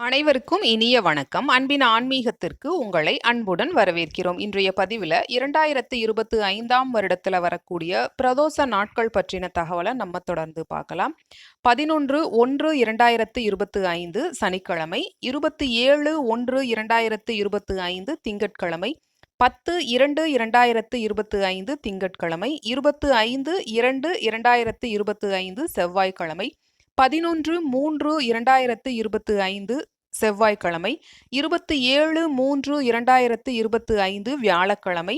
அனைவருக்கும் இனிய வணக்கம். அன்பின் ஆன்மீகத்திற்கு உங்களை அன்புடன் வரவேற்கிறோம். இன்றைய பதிவில் இரண்டாயிரத்து இருபத்தி ஐந்தாம் வருடத்தில் வரக்கூடிய பிரதோஷ நாட்கள் பற்றின தகவலை நம்ம தொடர்ந்து பார்க்கலாம். பதினொன்று ஒன்று இரண்டாயிரத்து இருபத்தி ஐந்து சனிக்கிழமை இருபத்தி ஏழு ஒன்று இரண்டாயிரத்து இருபத்தி ஐந்து திங்கட்கிழமை பத்து இரண்டு இரண்டாயிரத்து இருபத்தி ஐந்து திங்கட்கிழமை இருபத்து ஐந்து இரண்டு இரண்டாயிரத்து இருபத்தி ஐந்து செவ்வாய்க்கிழமை பதினொன்று மூன்று இரண்டாயிரத்து இருபத்து ஐந்து செவ்வாய்க்கிழமை இருபத்தி ஏழு மூன்று இரண்டாயிரத்து இருபத்து ஐந்து வியாழக்கிழமை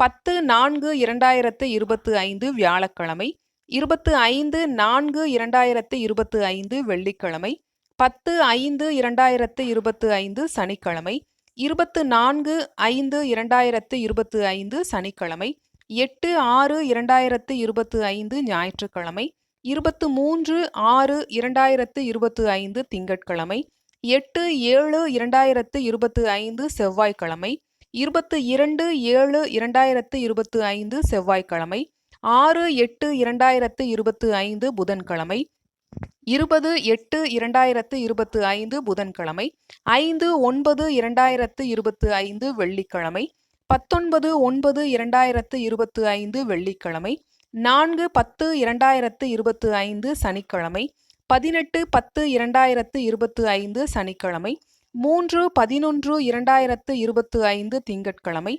பத்து நான்கு இரண்டாயிரத்து இருபத்து ஐந்து வியாழக்கிழமை இருபத்து ஐந்து நான்கு இரண்டாயிரத்து இருபத்து ஐந்து வெள்ளிக்கிழமை பத்து ஐந்து இரண்டாயிரத்து இருபத்து ஐந்து சனிக்கிழமை இருபத்து நான்கு ஐந்து இரண்டாயிரத்து இருபத்து ஐந்து சனிக்கிழமை எட்டு ஆறு இரண்டாயிரத்து இருபத்து ஐந்து ஞாயிற்றுக்கிழமை இருபத்து மூன்று ஆறு இரண்டாயிரத்து இருபத்து ஐந்து திங்கட்கிழமை எட்டு ஏழு இரண்டாயிரத்து இருபத்து ஐந்து செவ்வாய்க்கிழமை இருபத்து இரண்டு ஏழு இரண்டாயிரத்து இருபத்து ஐந்து செவ்வாய்க்கிழமை ஆறு எட்டு இரண்டாயிரத்து இருபத்து ஐந்து புதன்கிழமை இருபது எட்டு இரண்டாயிரத்து இருபத்து ஐந்து புதன்கிழமை ஐந்து ஒன்பது இரண்டாயிரத்து இருபத்து ஐந்து வெள்ளிக்கிழமை பத்தொன்பது ஒன்பது இரண்டாயிரத்து இருபத்து ஐந்து வெள்ளிக்கிழமை நான்கு பத்து இரண்டாயிரத்து இருபத்து ஐந்து சனிக்கிழமை பதினெட்டு பத்து இரண்டாயிரத்து இருபத்து ஐந்து சனிக்கிழமை மூன்று பதினொன்று இரண்டாயிரத்து இருபத்து ஐந்து திங்கட்கிழமை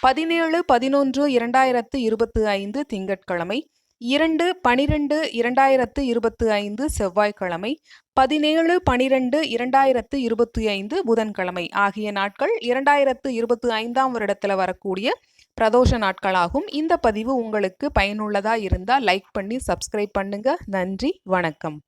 பதினேழு பதினொன்று இரண்டாயிரத்து இருபத்து ஐந்து திங்கட்கிழமை இரண்டு பனிரெண்டு இரண்டாயிரத்து இருபத்து ஐந்து செவ்வாய்க்கிழமை பதினேழு பனிரெண்டு இரண்டாயிரத்து இருபத்தி ஐந்து புதன்கிழமை ஆகிய நாட்கள் இரண்டாயிரத்து இருபத்தி ஐந்தாம் வருடத்தில் வரக்கூடிய பிரதோஷ நாட்களாகும். இந்த பதிவு உங்களுக்கு பயனுள்ளதாக இருந்தால் லைக் பண்ணி சப்ஸ்கிரைப் பண்ணுங்க. நன்றி வணக்கம்.